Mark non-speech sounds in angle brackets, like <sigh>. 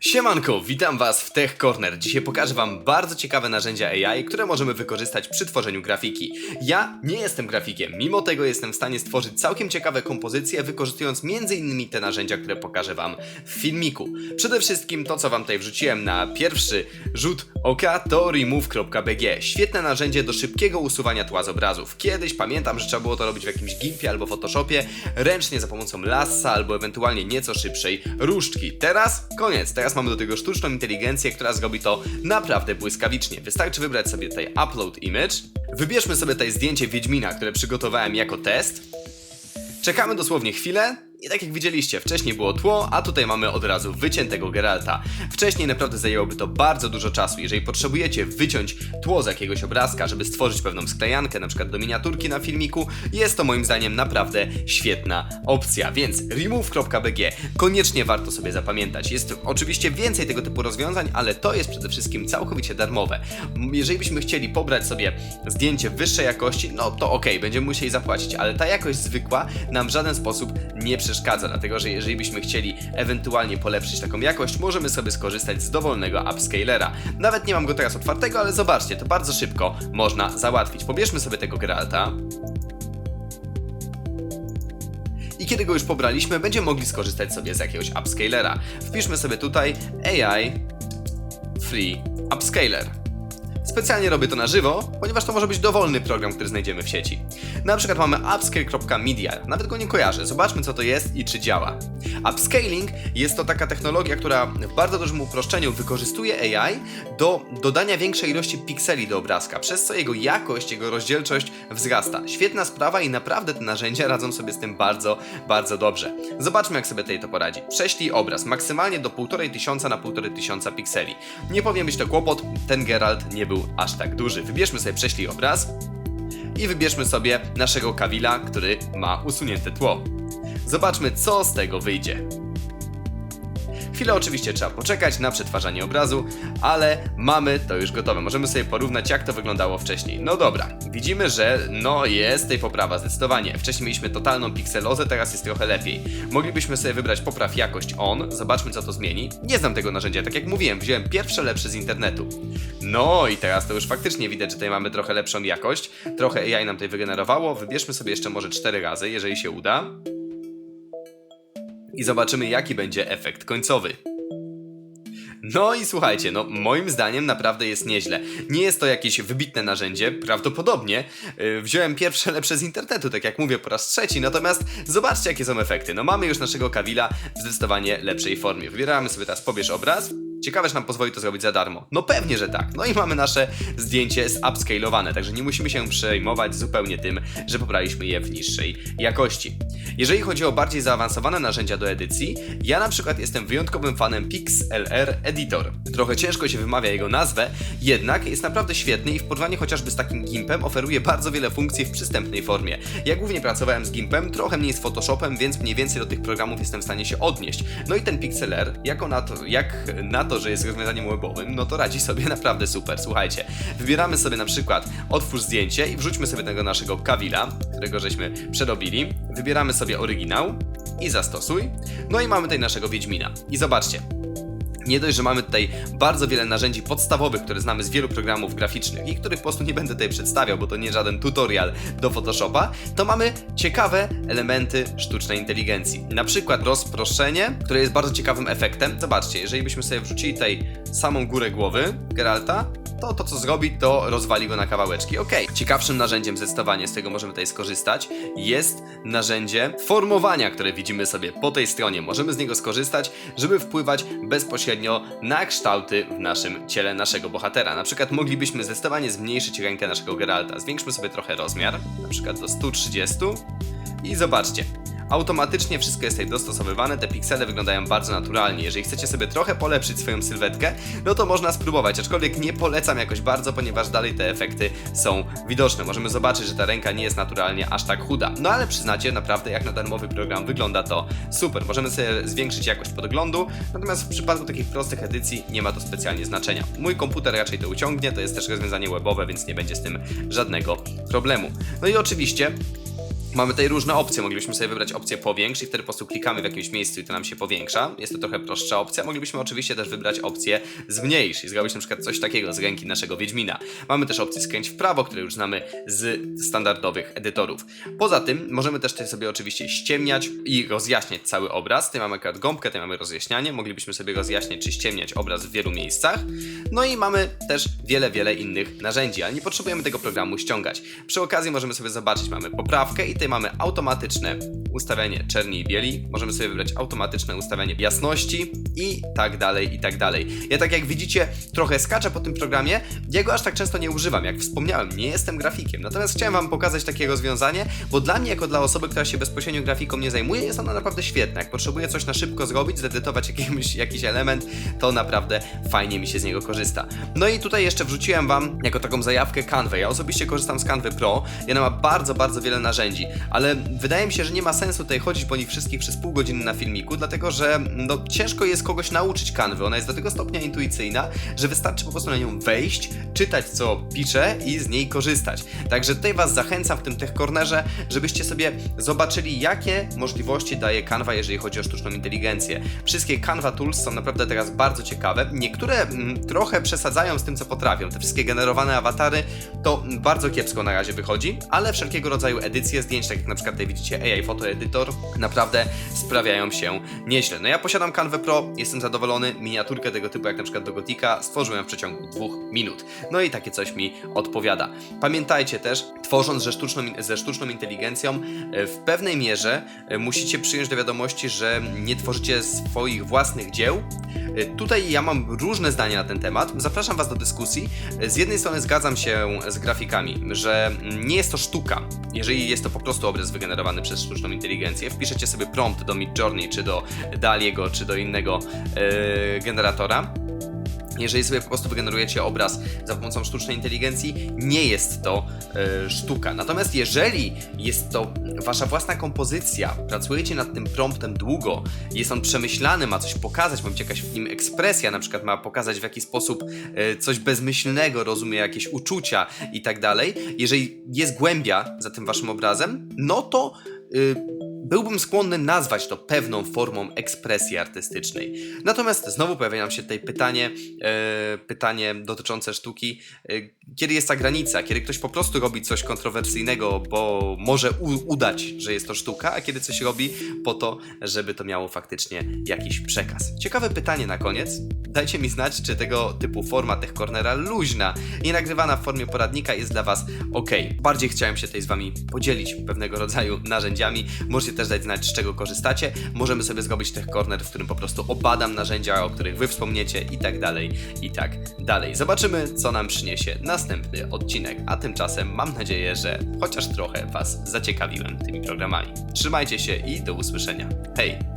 Siemanko, witam Was w Tech Corner. Dzisiaj pokażę Wam bardzo ciekawe narzędzia AI, które możemy wykorzystać przy tworzeniu grafiki. Ja nie jestem grafikiem, mimo tego jestem w stanie stworzyć całkiem ciekawe kompozycje, wykorzystując m.in. te narzędzia, które pokażę Wam w filmiku. Przede wszystkim to, co Wam tutaj wrzuciłem na pierwszy rzut oka, to remove.bg. Świetne narzędzie do szybkiego usuwania tła z obrazów. Kiedyś pamiętam, że trzeba było to robić w jakimś Gimpie albo Photoshopie, ręcznie za pomocą lassa albo ewentualnie nieco szybszej różdżki. Teraz koniec, teraz mamy do tego sztuczną inteligencję, która zrobi to naprawdę błyskawicznie. Wystarczy wybrać sobie tutaj upload image, wybierzmy sobie tutaj zdjęcie Wiedźmina, które przygotowałem jako test, Czekamy dosłownie chwilę i tak jak widzieliście, wcześniej było tło, a tutaj mamy od razu wyciętego Geralta. Wcześniej naprawdę zajęłoby to bardzo dużo czasu. Jeżeli potrzebujecie wyciąć tło z jakiegoś obrazka, żeby stworzyć pewną sklejankę, na przykład do miniaturki na filmiku, jest to moim zdaniem naprawdę świetna opcja. Więc remove.bg koniecznie warto sobie zapamiętać. Jest oczywiście więcej tego typu rozwiązań, ale to jest przede wszystkim całkowicie darmowe. Jeżeli byśmy chcieli pobrać sobie zdjęcie wyższej jakości, no to ok, będziemy musieli zapłacić, ale ta jakość zwykła nam w żaden sposób nie przeszkadza, dlatego że jeżeli byśmy chcieli ewentualnie polepszyć taką jakość, możemy sobie skorzystać z dowolnego upscalera. Nawet nie mam go teraz otwartego, ale zobaczcie, to bardzo szybko można załatwić. Pobierzmy sobie tego Geralta. I kiedy go już pobraliśmy, będziemy mogli skorzystać sobie z jakiegoś upscalera. Wpiszmy sobie tutaj AI Free Upscaler. Specjalnie robię to na żywo, ponieważ to może być dowolny program, który znajdziemy w sieci. Na przykład mamy upscale.media, nawet go nie kojarzę. Zobaczmy co to jest i czy działa. Upscaling jest to taka technologia, która w bardzo dużym uproszczeniu wykorzystuje AI do dodania większej ilości pikseli do obrazka, przez co jego jakość, jego rozdzielczość wzrasta. Świetna sprawa i naprawdę te narzędzia radzą sobie z tym bardzo, bardzo dobrze. Zobaczmy jak sobie tutaj to poradzi. Prześlij obraz maksymalnie do 1500 na 1500 pikseli. Nie powinien być to kłopot, ten Geralt nie był aż tak duży. Wybierzmy sobie prześlij obraz i wybierzmy sobie naszego Kawila, który ma usunięte tło. Zobaczmy, co z tego wyjdzie. Chwilę oczywiście trzeba poczekać na przetwarzanie obrazu, ale mamy to już gotowe. Możemy sobie porównać, jak to wyglądało wcześniej. No dobra, widzimy, że no jest tej poprawa zdecydowanie. Wcześniej mieliśmy totalną pikselozę, teraz jest trochę lepiej. Moglibyśmy sobie wybrać popraw jakość on, zobaczmy co to zmieni. Nie znam tego narzędzia, tak jak mówiłem, wziąłem pierwsze lepsze z internetu. No i teraz to już faktycznie widać, że tutaj mamy trochę lepszą jakość. Trochę AI nam tutaj wygenerowało. Wybierzmy sobie jeszcze może 4 razy, jeżeli się uda i zobaczymy, jaki będzie efekt końcowy. No i słuchajcie, no moim zdaniem naprawdę jest nieźle. Nie jest to jakieś wybitne narzędzie, prawdopodobnie yy, wziąłem pierwsze <laughs> lepsze z internetu, tak jak mówię po raz trzeci, natomiast zobaczcie jakie są efekty. No mamy już naszego Kawila w zdecydowanie lepszej formie. Wybieramy sobie teraz pobierz obraz. Ciekawe, czy nam pozwoli to zrobić za darmo. No pewnie, że tak. No i mamy nasze zdjęcie zupscalowane, także nie musimy się przejmować zupełnie tym, że pobraliśmy je w niższej jakości. Jeżeli chodzi o bardziej zaawansowane narzędzia do edycji, ja na przykład jestem wyjątkowym fanem PixLR Editor. Trochę ciężko się wymawia jego nazwę, jednak jest naprawdę świetny i w porównaniu chociażby z takim Gimpem oferuje bardzo wiele funkcji w przystępnej formie. Ja głównie pracowałem z Gimpem, trochę mniej z Photoshopem, więc mniej więcej do tych programów jestem w stanie się odnieść. No i ten PixLR, jako na to, jak na to, że jest rozwiązaniem webowym, no to radzi sobie <laughs> naprawdę super. Słuchajcie, wybieramy sobie na przykład otwórz zdjęcie i wrzućmy sobie tego naszego Kawila, którego żeśmy przerobili. Wybieramy sobie oryginał i zastosuj. No i mamy tutaj naszego Wiedźmina. I zobaczcie, nie dość, że mamy tutaj bardzo wiele narzędzi podstawowych, które znamy z wielu programów graficznych i których po prostu nie będę tutaj przedstawiał, bo to nie żaden tutorial do Photoshopa, to mamy ciekawe elementy sztucznej inteligencji. Na przykład rozproszenie, które jest bardzo ciekawym efektem. Zobaczcie, jeżeli byśmy sobie wrzucili tutaj samą górę głowy Geralta, to to co zrobi, to rozwali go na kawałeczki. Ok, ciekawszym narzędziem zdecydowanie, z tego możemy tutaj skorzystać, jest narzędzie formowania, które widzimy sobie po tej stronie. Możemy z niego skorzystać, żeby wpływać bezpośrednio na kształty w naszym ciele naszego bohatera. Na przykład moglibyśmy zdecydowanie zmniejszyć rękę naszego Geralta. Zwiększmy sobie trochę rozmiar, na przykład do 130 i zobaczcie. Automatycznie wszystko jest tutaj dostosowywane, te piksele wyglądają bardzo naturalnie. Jeżeli chcecie sobie trochę polepszyć swoją sylwetkę, no to można spróbować, aczkolwiek nie polecam jakoś bardzo, ponieważ dalej te efekty są widoczne. Możemy zobaczyć, że ta ręka nie jest naturalnie aż tak chuda. No ale przyznacie, naprawdę jak na darmowy program wygląda to super. Możemy sobie zwiększyć jakość podglądu, natomiast w przypadku takich prostych edycji nie ma to specjalnie znaczenia. Mój komputer raczej to uciągnie, to jest też rozwiązanie webowe, więc nie będzie z tym żadnego problemu. No i oczywiście Mamy tutaj różne opcje. Moglibyśmy sobie wybrać opcję powiększ i wtedy po prostu klikamy w jakimś miejscu i to nam się powiększa. Jest to trochę prostsza opcja. Moglibyśmy oczywiście też wybrać opcję zmniejsz i zrobić na przykład coś takiego z ręki naszego Wiedźmina. Mamy też opcję skręć w prawo, które już znamy z standardowych edytorów. Poza tym możemy też tutaj sobie oczywiście ściemniać i rozjaśniać cały obraz. Tutaj mamy akurat gąbkę, tutaj mamy rozjaśnianie. Moglibyśmy sobie rozjaśniać czy ściemniać obraz w wielu miejscach. No i mamy też wiele, wiele innych narzędzi, ale nie potrzebujemy tego programu ściągać. Przy okazji możemy sobie zobaczyć, mamy poprawkę i tutaj mamy automatyczne ustawianie czerni i bieli. Możemy sobie wybrać automatyczne ustawianie jasności i tak dalej, i tak dalej. Ja tak jak widzicie, trochę skaczę po tym programie, ja go aż tak często nie używam. Jak wspomniałem, nie jestem grafikiem. Natomiast chciałem wam pokazać takie rozwiązanie, bo dla mnie, jako dla osoby, która się bezpośrednio grafiką nie zajmuje, jest ono naprawdę świetne. Jak potrzebuję coś na szybko zrobić, zedytować jakimś, jakiś element, to naprawdę fajnie mi się z niego korzysta. No i tutaj jeszcze wrzuciłem wam jako taką zajawkę Canva. Ja osobiście korzystam z Canva Pro i ona ma bardzo, bardzo wiele narzędzi, ale wydaje mi się, że nie ma sensu tutaj chodzić po nich wszystkich przez pół godziny na filmiku, dlatego że no, ciężko jest kogoś nauczyć Canvy. Ona jest do tego stopnia intuicyjna, że wystarczy po prostu na nią wejść, czytać co pisze i z niej korzystać. Także tutaj was zachęcam w tym tech cornerze, żebyście sobie zobaczyli, jakie możliwości daje Canva, jeżeli chodzi o sztuczną inteligencję. Wszystkie Canva Tools są naprawdę teraz bardzo ciekawe. Niektóre mm, trochę przesadzają z tym, co potrafią. Te wszystkie generowane awatary to bardzo kiepsko na razie wychodzi, ale wszelkiego rodzaju edycje zdjęć, tak jak na przykład tutaj widzicie AI Photo Editor, naprawdę sprawiają się nieźle. No ja posiadam Canva Pro, jestem zadowolony. Miniaturkę tego typu, jak na przykład do Gotika, stworzyłem w przeciągu dwóch minut. No i takie coś mi odpowiada. Pamiętajcie też, tworząc ze sztuczną, ze sztuczną inteligencją, e, w pewnej mierze e, musicie przyjąć do wiadomości, że nie tworzycie swoich własnych dzieł. E, Tutaj ja mam różne zdania na ten temat. Zapraszam Was do dyskusji. Z jednej strony zgadzam się z grafikami, że nie jest to sztuka, jeżeli jest to po prostu obraz wygenerowany przez sztuczną inteligencję. Wpiszecie sobie prompt do Midjourney, czy do Daliego, czy do innego e, generatora. Jeżeli sobie po prostu wygenerujecie obraz za pomocą sztucznej inteligencji, nie jest to e, sztuka. Natomiast jeżeli jest to wasza własna kompozycja, pracujecie nad tym promptem długo, jest on przemyślany, ma coś pokazać, ma być jakaś w nim ekspresja, na przykład ma pokazać w jaki sposób e, coś bezmyślnego, rozumie jakieś uczucia i tak dalej. Jeżeli jest głębia za tym waszym obrazem, no to y, byłbym skłonny nazwać to pewną formą ekspresji artystycznej. Natomiast znowu pojawia nam się tutaj pytanie, e, pytanie dotyczące sztuki, e, kiedy jest ta granica, kiedy ktoś po prostu robi coś kontrowersyjnego, bo może u- udać, że jest to sztuka, a kiedy coś robi po to, żeby to miało faktycznie jakiś przekaz. Ciekawe pytanie na koniec. Dajcie mi znać, czy tego typu forma Tech Cornera luźna, nie nagrywana w formie poradnika jest dla Was ok. Bardziej chciałem się tutaj z Wami podzielić pewnego rodzaju narzędziami. Możecie też dać znać, z czego korzystacie. Możemy sobie zrobić Tech Corner, w którym po prostu obadam narzędzia, o których Wy wspomniecie i tak dalej, i tak dalej. Zobaczymy, co nam przyniesie następny odcinek, a tymczasem mam nadzieję, że chociaż trochę Was zaciekawiłem tymi programami. Trzymajcie się i do usłyszenia. Hej!